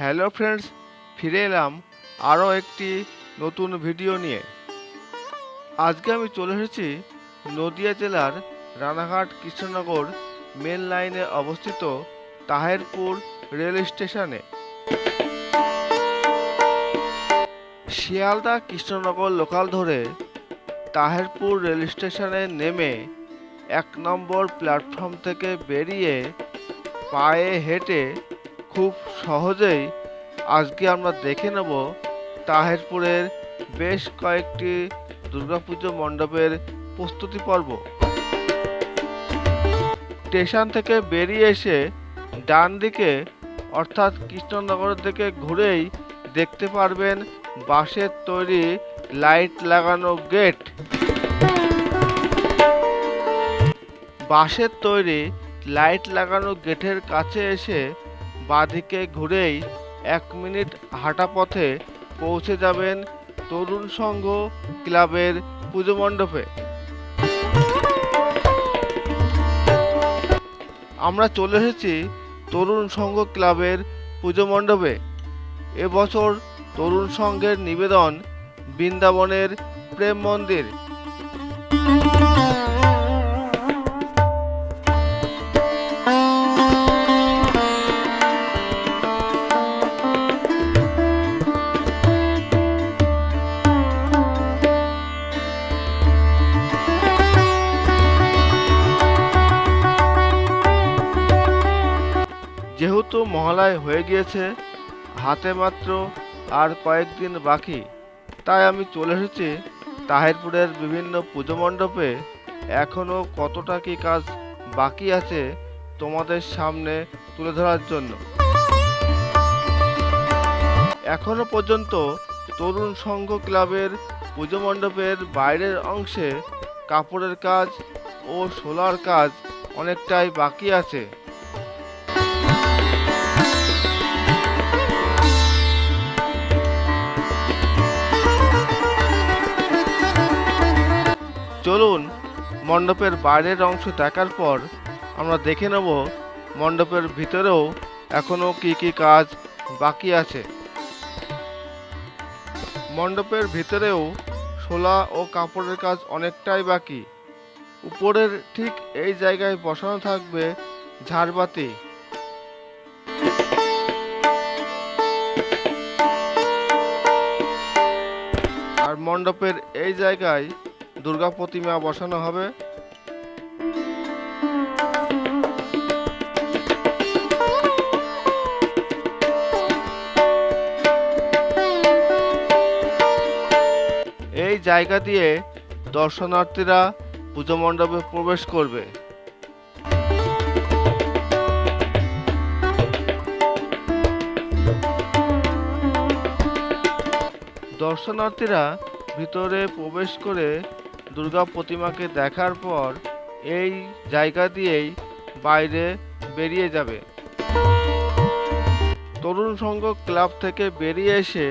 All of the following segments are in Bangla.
হ্যালো ফ্রেন্ডস, ফিরে এলাম আরও একটি নতুন ভিডিও নিয়ে। আজকে আমি চলে এসেছি নদিয়া জেলার রানাঘাট কৃষ্ণনগর মেন লাইনে অবস্থিত তাহেরপুর রেল স্টেশনে। শিয়ালদা কৃষ্ণনগর লোকাল ধরে তাহেরপুর রেল স্টেশনে নেমে এক নম্বর প্ল্যাটফর্ম থেকে বেরিয়ে পায়ে হেঁটে খুব সহজেই আজকে আমরা দেখে নেব তাহেরপুরের বেশ কয়েকটি দুর্গাপুজো মণ্ডপের প্রস্তুতি পর্ব। স্টেশন থেকে বেরিয়ে এসে ডান দিকে, অর্থাৎ কৃষ্ণনগরের দিকে ঘুরেই দেখতে পারবেন বাঁশের তৈরি লাইট লাগানো গেট। বাঁশের তৈরি লাইট লাগানো গেটের কাছে এসে বাঁদিকে ঘুরেই এক মিনিট হাঁটা পথে পৌঁছে যাবেন তরুণ সংঘ ক্লাবের পুজো মণ্ডপে। আমরা চলে এসেছি তরুণ সংঘ ক্লাবের পুজো মণ্ডপে। এবছর তরুণ সংঘের নিবেদন বৃন্দাবনের প্রেম মন্দির। যেহেতু হয়ে গিয়েছে। হাতে মাত্র আর কয়েকদিন বাকি। তাই আমি চলে এসেছি তাহিরপুরের বিভিন্ন পুজো মণ্ডপে। এখনও কতটা কি কাজ বাকি আছে তোমাদের সামনে তুলে ধরার জন্য। এখনও পর্যন্ত তরুণ সংঘ ক্লাবের পুজো মণ্ডপের বাইরের অংশে কাপড়ের কাজ ও সোলার কাজ অনেকটাই বাকি আছে। চলুন মণ্ডপের বাইরের অংশ দেখার পর আমরা দেখে নেব মণ্ডপের ভিতরেও এখনও কি কি কাজ বাকি আছে। মণ্ডপের ভিতরেও শোলা ও কাপড়ের কাজ অনেকটাই বাকি। উপরের ঠিক এই জায়গায় বসানো থাকবে ঝাড়বাতি। আর মণ্ডপের এই জায়গায় দুর্গা প্রতিমা বসানো হবে। এই জায়গা দিয়ে দর্শনার্থীরা পুজো মণ্ডপে প্রবেশ করবে। দর্শনার্থীরা ভিতরে প্রবেশ করে দুর্গা প্রতিমাকে দেখার পর এই জায়গা দিয়েই বাইরে বেরিয়ে যাবে। তরুণ সংঘ ক্লাব থেকে বেরিয়ে এসে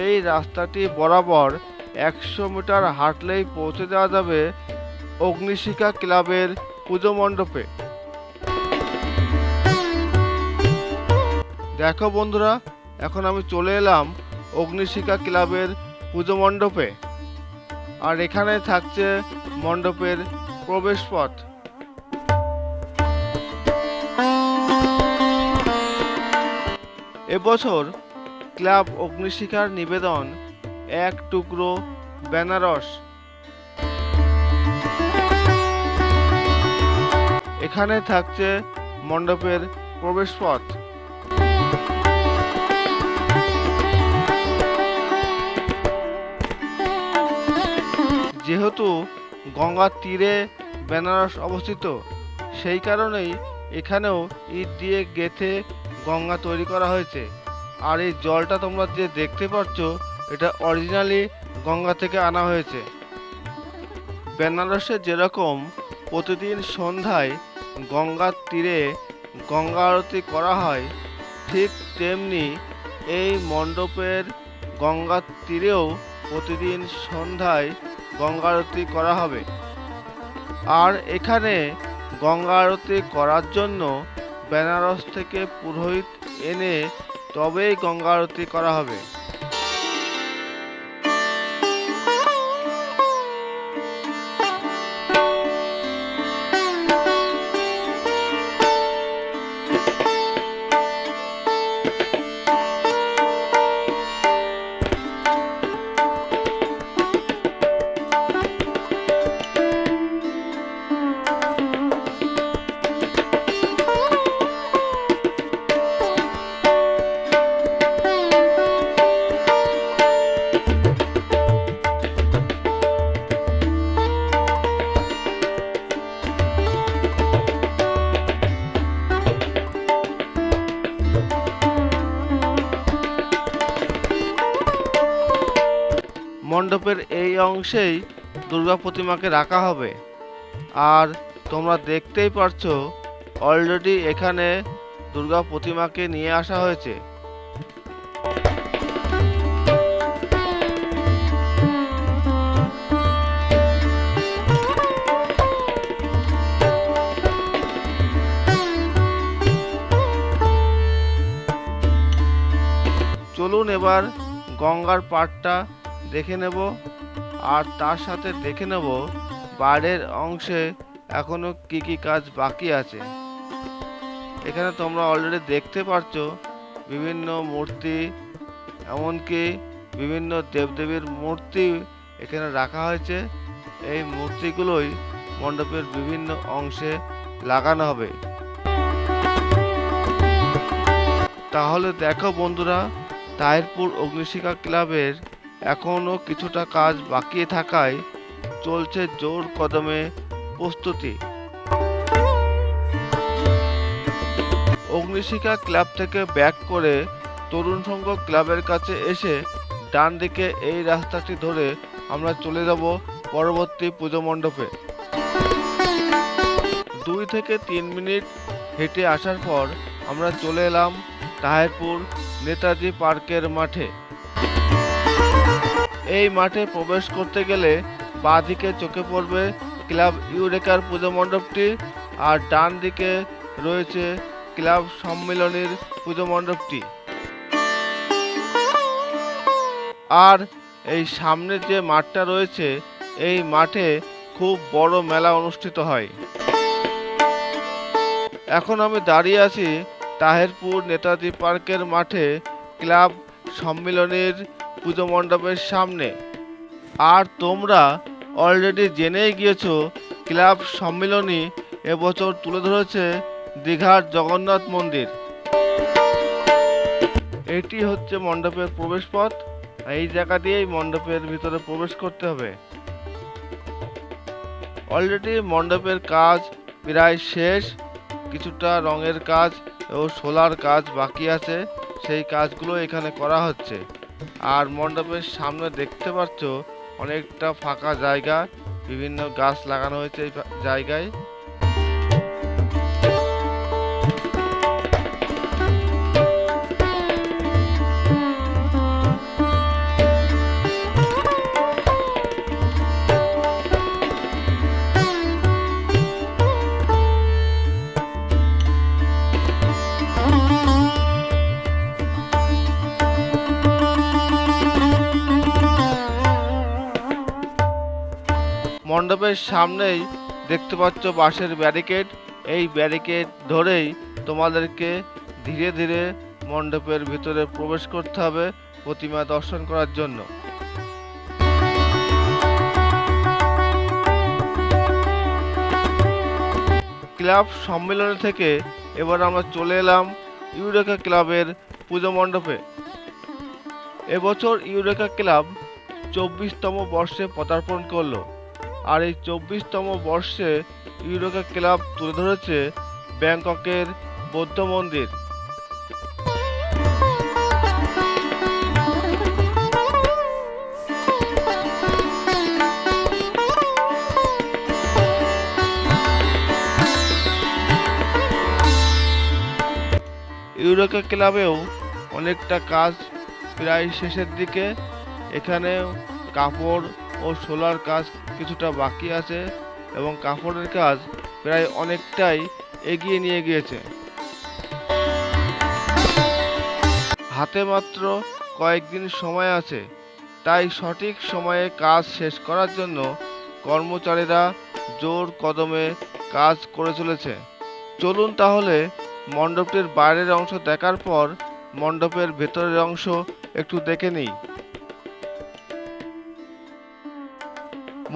এই রাস্তাটি বরাবর একশো মিটার হাঁটলেই পৌঁছে যাওয়া যাবে অগ্নিশিখা ক্লাবের পুজো মণ্ডপে। দেখো বন্ধুরা, এখন আমি চলে এলাম অগ্নিশিখা ক্লাবের পুজো মণ্ডপে। আর এখানে থাকছে মণ্ডপের প্রবেশপথ। এবছর ক্লাব অগ্নিশিখার নিবেদন, এক টুকরো বেনারস। এখানে থাকছে মণ্ডপের প্রবেশপথ। যেহেতু গঙ্গার তীরে বেনারস অবস্থিত, সেই কারণেই এখানেও ইট দিয়ে গেথে গঙ্গা তৈরি করা হয়েছে। আর এই জলটা তোমরা যে দেখতে পাচ্ছ, এটা অরিজিনালি গঙ্গা থেকে আনা হয়েছে। বেনারসে যেরকম প্রতিদিন সন্ধ্যায় গঙ্গার তীরে গঙ্গা আরতি করা হয়, ঠিক তেমনি এই মণ্ডপের গঙ্গার তীরেও প্রতিদিন সন্ধ্যায় গঙ্গা আরতি করা হবে। আর এখানে গঙ্গা আরতি করার জন্য বেনারস থেকে পুরোহিত এনে তবেই গঙ্গা আরতি করা হবে। অংশেই দুর্গা প্রতিমাকে রাখা হবে। আর তোমরা দেখতেই পারছ অলরেডি এখানে দুর্গা প্রতিমাকে নিয়ে আসা হয়েছে। চলুন এবার গঙ্গার পাড়টা দেখে নেব। আর তার সাথে দেখে নেব বাইরের অংশে এখনও কি কি কাজ বাকি আছে। এখানে তোমরা অলরেডি দেখতে পাচ্ছ বিভিন্ন মূর্তি, এমনকি বিভিন্ন দেবদেবীর মূর্তি এখানে রাখা হয়েছে। এই মূর্তিগুলোই মণ্ডপের বিভিন্ন অংশে লাগানো হবে। তাহলে দেখো বন্ধুরা, তাহিরপুর অগ্নিশিখা ক্লাবের এখনও কিছুটা কাজ বাকি থাকায় চলছে জোর কদমে প্রস্তুতি। অগ্নিশিখা ক্লাব থেকে ব্যাক করে তরুণ সংঘ ক্লাবের কাছে এসে ডান দিকে এই রাস্তাটি ধরে আমরা চলে যাব পরবর্তী পুজো মণ্ডপে। দুই থেকে তিন মিনিট হেঁটে আসার পর আমরা চলে এলাম তাহেরপুর নেতাজি পার্কের মাঠে। এই মাঠে প্রবেশ করতে গেলে বাঁ দিকে চোখে পড়বে ক্লাব ইউরেকার পুজো মণ্ডপটি আর ডান দিকে রয়েছে ক্লাব সম্মিলনীর পুজো মণ্ডপটি। আর এই সামনে যে মাঠটা রয়েছে, এই মাঠে খুব বড় মেলা অনুষ্ঠিত হয়। এখন আমি দাঁড়িয়ে আছি তাহেরপুর নেতাজি পার্কের মাঠে ক্লাব সম্মিলনের পুজো মণ্ডপের সামনে। আর তোমরা অলরেডি জেনেই গিয়েছ, ক্লাব সম্মিলনী এবছর তুলে ধরেছে দীঘার জগন্নাথ মন্দির। এটি হচ্ছে মণ্ডপের প্রবেশপথ। এই জায়গা দিয়েই মণ্ডপের ভিতরে প্রবেশ করতে হবে। অলরেডি মণ্ডপের কাজ প্রায় শেষ। কিছুটা রঙের কাজ ও সোলার কাজ বাকি আছে। সেই কাজগুলো এখানে করা হচ্ছে। আর মণ্ডপের সামনে দেখতে পাচ্ছ অনেকটা ফাঁকা জায়গা বিভিন্ন গাছ লাগানো হয়েছে এই জায়গায়। মণ্ডপের সামনেই দেখতে পাচ্ছ বাঁশের ব্যারিকেড। এই ব্যারিকেড ধরেই তোমাদেরকে ধীরে ধীরে মণ্ডপের ভিতরে প্রবেশ করতে হবে প্রতিমা দর্শন করার জন্য। ক্লাব সম্মেলন থেকে এবার আমরা চলে এলাম ইউরেকা ক্লাবের পুজো মণ্ডপে। এবছর ইউরেকা ক্লাব চব্বিশতম বর্ষে পদার্পণ করল। আর এই চব্বিশতম বর্ষে ইউরোকা ক্লাব তুলে ধরেছে ব্যাংককের বৌদ্ধ মন্দির। ইউরোকা ক্লাবেও অনেকটা কাজ প্রায় শেষের দিকে। এখানে কাপড় ও সোলার কাজ কিছুটা বাকি আছে এবং কাপড়ের কাজ প্রায় অনেকটাই এগিয়ে নিয়ে গিয়েছে। হাতে মাত্র কয়েকদিন সময় আছে, তাই সঠিক সময়ে কাজ শেষ করার জন্য কর্মচারীরা জোর কদমে কাজ করে চলেছে। চলুন তাহলে মণ্ডপটির বাইরের অংশ দেখার পর মণ্ডপের ভেতরের অংশ একটু দেখে নিই।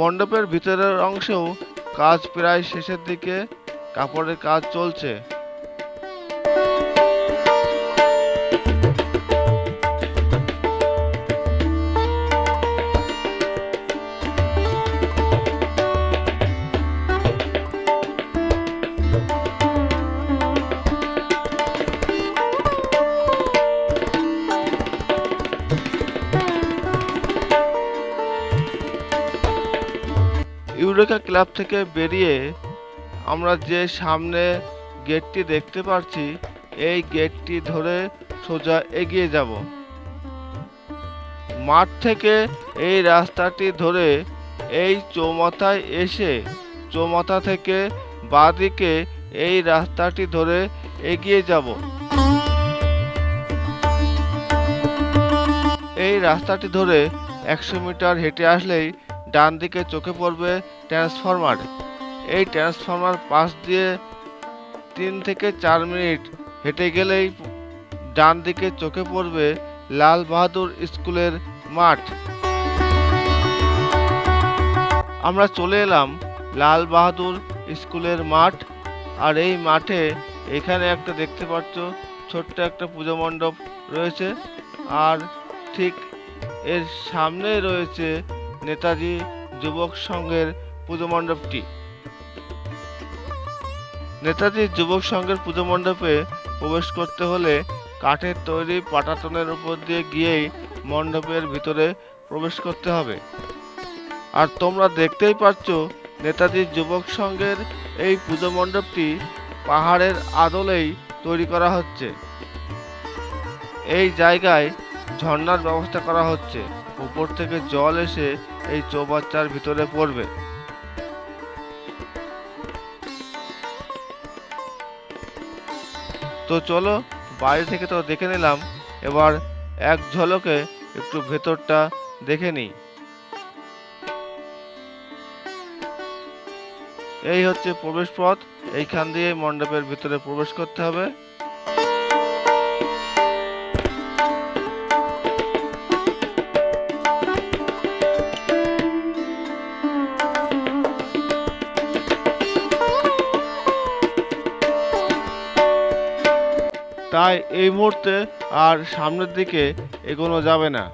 মণ্ডপের ভিতরের অংশেও কাজ প্রায় শেষের দিকে কাপড়ের কাজ চলছে। ইউরেকা ক্লাব থেকে বেরিয়ে আমরা যে সামনে গেটটি দেখতে পাচ্ছি এই গেটটি ধরে সোজা এগিয়ে যাব। মাঠ থেকে এই রাস্তাটি ধরে এই চৌমাথায় এসে, চৌমাথা থেকে বাঁদিকে এই রাস্তাটি ধরে এগিয়ে যাব। এই রাস্তাটি ধরে একশো মিটার হেঁটে আসলেই ডান দিকে চোখে পড়বে ট্রান্সফরমার। এই ট্রান্সফরমার পাশ দিয়ে তিন থেকে চার মিনিট হেঁটে গেলেই ডান দিকে চোখে পড়বে লাল বাহাদুর স্কুলের মাঠ। আমরা চলে এলাম লাল বাহাদুর স্কুলের মাঠ। আর এই মাঠে এখানে একটা দেখতে পাচ্ছ, ছোট্ট একটা পুজো মণ্ডপ রয়েছে। আর ঠিক এর সামনে রয়েছে নেতাজি যুবক সংঘের পুজো মণ্ডপটি। নেতাজি যুবক সংঘের পুজো মণ্ডপে প্রবেশ করতে হলে কাঠের তৈরি পাটাতনের উপর দিয়ে গিয়েই মণ্ডপের ভিতরে প্রবেশ করতে হবে। আর তোমরা দেখতেই পাচ্ছ নেতাজি যুবক সংঘের এই পুজো মণ্ডপটি পাহাড়ের আদলেই তৈরি করা হচ্ছে। এই জায়গায় ঝর্ণার ব্যবস্থা করা হচ্ছে। উপর থেকে জল এসে এই চৌবাচ্চার ভিতরে পড়বে। তো চলো বাইরে থেকে তো দেখে নিলাম, এবার এক ঝলকে একটু ভেতরটা দেখে নিই। এই হচ্ছে প্রবেশ পথ এইখান দিয়ে মণ্ডপের ভিতরে প্রবেশ করতে হবে। তাই এই মুহূর্তে আর সামনের দিকে এগোনো যাবে না।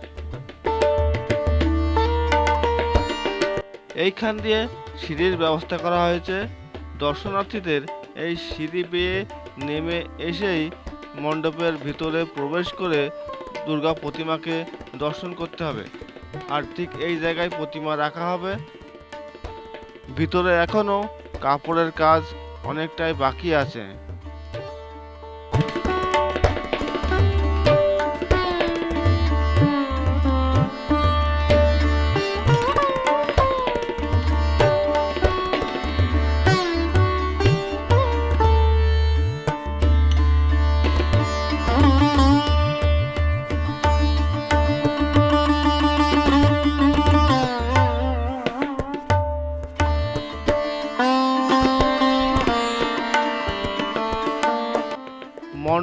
এইখান দিয়ে সিঁড়ির ব্যবস্থা করা হয়েছে। দর্শনার্থীদের এই সিঁড়ি বেয়ে নেমে এসেই মণ্ডপের ভিতরে প্রবেশ করে দুর্গা প্রতিমাকে দর্শন করতে হবে। আর ঠিক এই জায়গায় প্রতিমা রাখা হবে। ভিতরে এখনও কাপড়ের কাজ অনেকটাই বাকি আছে।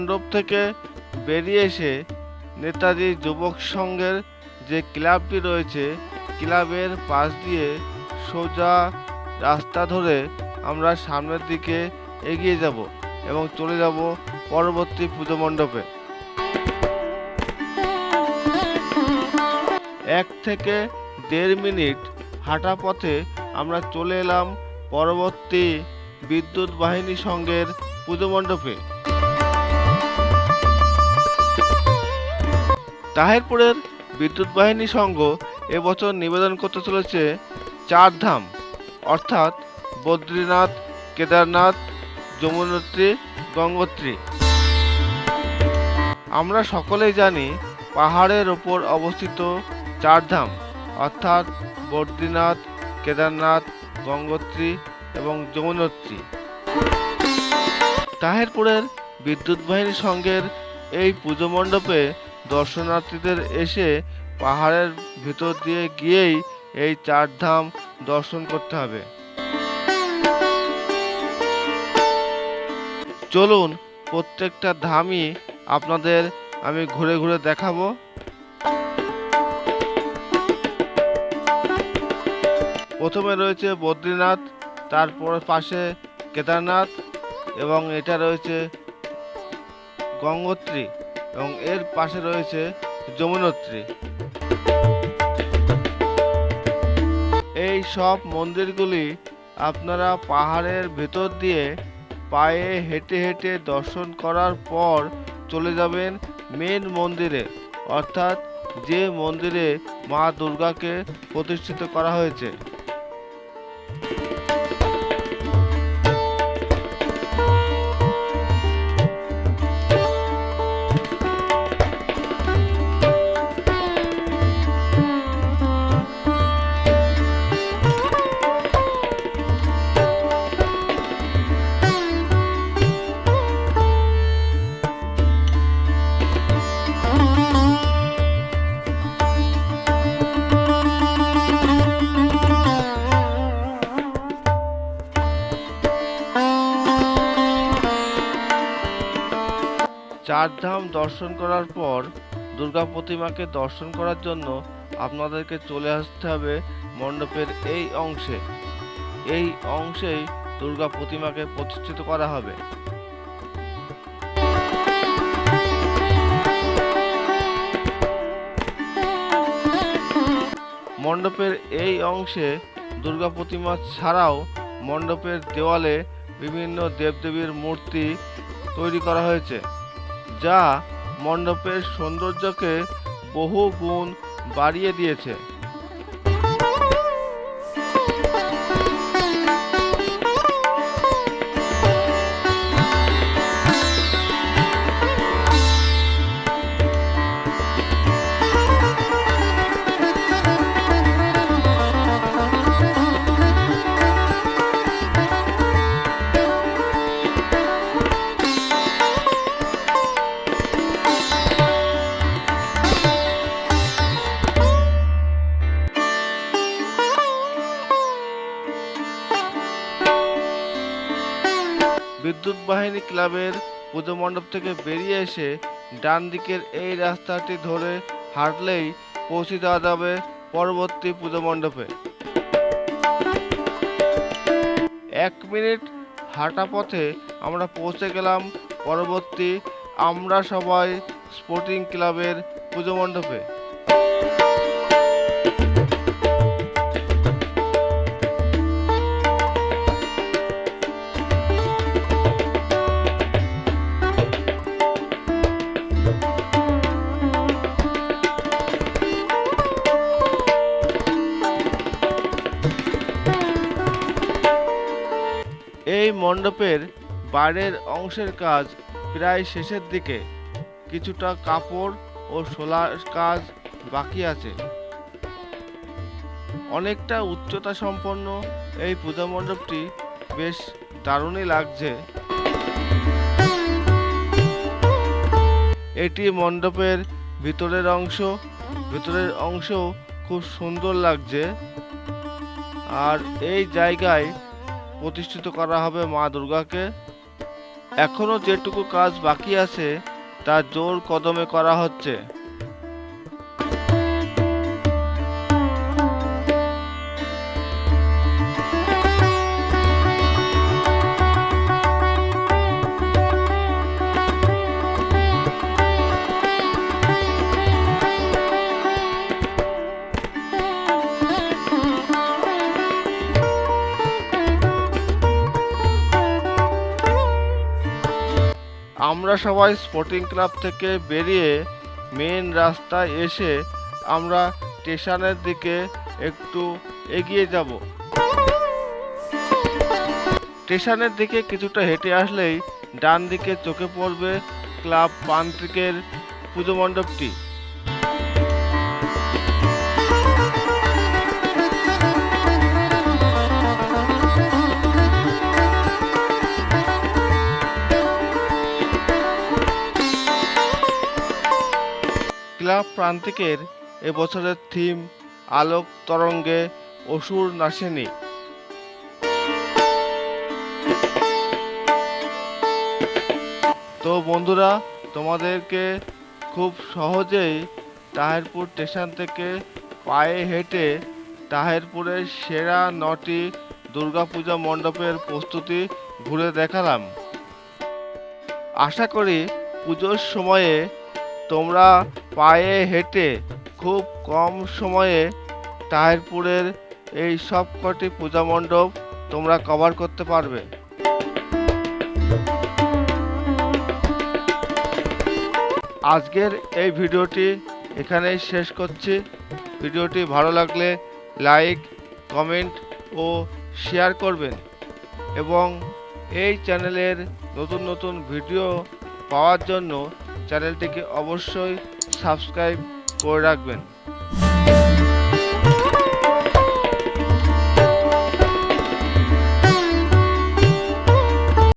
মণ্ডপ থেকে বেরিয়ে এসে নেতাজি যুবক সংঘের যে ক্লাবটি রয়েছে, ক্লাবের পাশ দিয়ে সোজা রাস্তা ধরে আমরা সামনের দিকে এগিয়ে যাব এবং চলে যাব পরবর্তী পুজো মণ্ডপে। এক থেকে দেড় মিনিট হাঁটা পথে আমরা চলে এলাম পরবর্তী বিদ্যুৎ বাহিনী সংঘের পুজো মণ্ডপে। তাহেরপুরের বিদ্যুৎ বাহিনী সংঘ এবছর নিবেদন করতে চলেছে চার ধাম অর্থাৎ বদ্রীনাথ, কেদারনাথ, যমুনোত্রী, গঙ্গোত্রী। আমরা সকলেই জানি পাহাড়ের ওপর অবস্থিত চার ধাম অর্থাৎ বদ্রীনাথ, কেদারনাথ, গঙ্গোত্রী এবং যমুনোত্রী। তাহেরপুরের বিদ্যুৎ বাহিনী সংঘের এই পুজো মণ্ডপে দর্শনার্থীদের এসে পাহাড়ের ভিতর দিয়ে গিয়েই এই চার ধাম দর্শন করতে হবে। চলুন, প্রত্যেকটা ধামই আপনাদের আমি ঘুরে ঘুরে দেখাবো। প্রথমে রয়েছে বদ্রীনাথ, তারপর পাশে কেদারনাথ এবং এটা রয়েছে গঙ্গোত্রী। এবং এর পাশে রয়েছে যমুনোত্রী। এই সব মন্দিরগুলি আপনারা পাহাড়ের ভেতর দিয়ে পায়ে হেঁটে হেঁটে দর্শন করার পর চলে যাবেন মেন মন্দিরে, অর্থাৎ যে মন্দিরে মা দুর্গাকে প্রতিষ্ঠিত করা হয়েছে। চার ধাম দর্শন করার পর দুর্গা প্রতিমাকে দর্শন করার জন্য আপনাদেরকে চলে আসতে হবে মণ্ডপের এই অংশে। এই অংশেই দুর্গা প্রতিমাকে প্রতিষ্ঠিত করা হবে। মণ্ডপের এই অংশে দুর্গা প্রতিমা ছাড়াও মণ্ডপের দেওয়ালে বিভিন্ন দেবদেবীর মূর্তি তৈরি করা হয়েছে। যা মণ্ডপের সৌন্দর্যকে বহু গুণ বাড়িয়ে দিয়েছে। বিদ্যুৎ ক্লাবের পুজো মণ্ডপ থেকে বেরিয়ে এসে ডান দিকের এই রাস্তাটি ধরে হাঁটলেই পৌঁছে দেওয়া যাবে পরবর্তী পুজো মণ্ডপে এক মিনিট হাঁটা পথে আমরা পৌঁছে গেলাম পরবর্তী আমরা সবাই স্পোর্টিং ক্লাবের পুজো মণ্ডপে মণ্ডপের বাইরের অংশের কাজ প্রায় শেষের দিকে। কিছুটা কাপড় ও শোলার কাজ বাকি আছে। অনেকটা উচ্চতা সম্পন্ন এই পূজা মণ্ডপটি বেশ দারুণই লাগছে। এটি মণ্ডপের ভিতরের অংশ ভিতরের অংশ খুব সুন্দর লাগছে। আর এই জায়গায় প্রতিষ্ঠিত করা হবে মা দুর্গাকে। এখনও যেটুকু কাজ বাকি আছে, তা জোর কদমে করা হচ্ছে। আমরা সবাই স্পোর্টিং ক্লাব থেকে বেরিয়ে মেন রাস্তায় এসে আমরা স্টেশনের দিকে একটু এগিয়ে যাব। স্টেশনের দিকে কিছুটা হেঁটে আসলেই ডান দিকে চোখে পড়বে ক্লাব, পান্ত্রিকের পুজো মণ্ডপটি। প্রান্তিকের এবছরের থিম আলোক তরঙ্গে অসুর নাসিনী। তো বন্ধুরা, তোমাদেরকে খুব সহজেই তাহেরপুর স্টেশন থেকে পায়ে হেঁটে তাহেরপুরের সেরা নটি দুর্গাপূজা মণ্ডপের প্রস্তুতি ঘুরে দেখালাম। আশা করি পুজোর সময়ে তোমরা পায়ে হেঁটে খুব কম সময়ে তাহেরপুরের এই সব কটি পূজা মণ্ডপ তোমরা কভার করতে পারবে। আজকের এই ভিডিওটি এখানেই শেষ করছি। ভিডিওটি ভালো লাগলে লাইক কমেন্ট ও শেয়ার করবেন এবং এই চ্যানেলের নতুন নতুন ভিডিও পাওয়ার জন্য চ্যানেলটিকে অবশ্যই সাবস্ক্রাইব করে রাখবেন।